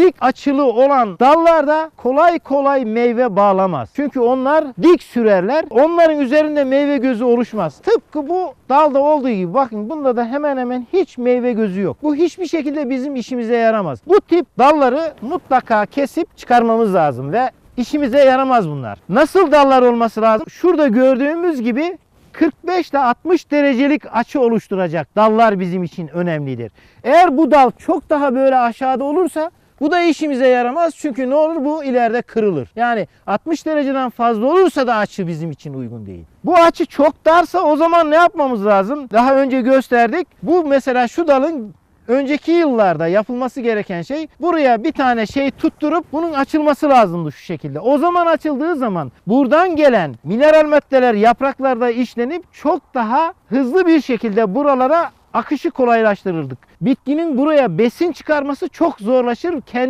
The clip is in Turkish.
dik açılı olan dallarda kolay kolay meyve bağlamaz. Çünkü onlar dik sürerler. Onların üzerinde meyve gözü oluşmaz. Tıpkı bu dalda olduğu gibi bakın bunda da hemen hemen hiç meyve gözü yok. Bu hiçbir şekilde bizim işimize yaramaz. Bu tip dalları mutlaka kesip çıkarmamız lazım ve işimize yaramaz bunlar. Nasıl dallar olması lazım? Şurada gördüğümüz gibi 45 ile 60 derecelik açı oluşturacak dallar bizim için önemlidir. Eğer bu dal çok daha böyle aşağıda olursa bu da işimize yaramaz çünkü ne olur bu ileride kırılır. Yani 60 dereceden fazla olursa da açı bizim için uygun değil. Bu açı çok darsa o zaman ne yapmamız lazım? Daha önce gösterdik. Bu mesela şu dalın önceki yıllarda yapılması gereken şey buraya bir tane şey tutturup bunun açılması lazımdı şu şekilde. O zaman açıldığı zaman buradan gelen mineral maddeler yapraklarda işlenip çok daha hızlı bir şekilde buralara akışı kolaylaştırırdık. Bitkinin buraya besin çıkarması çok zorlaşır. Kendi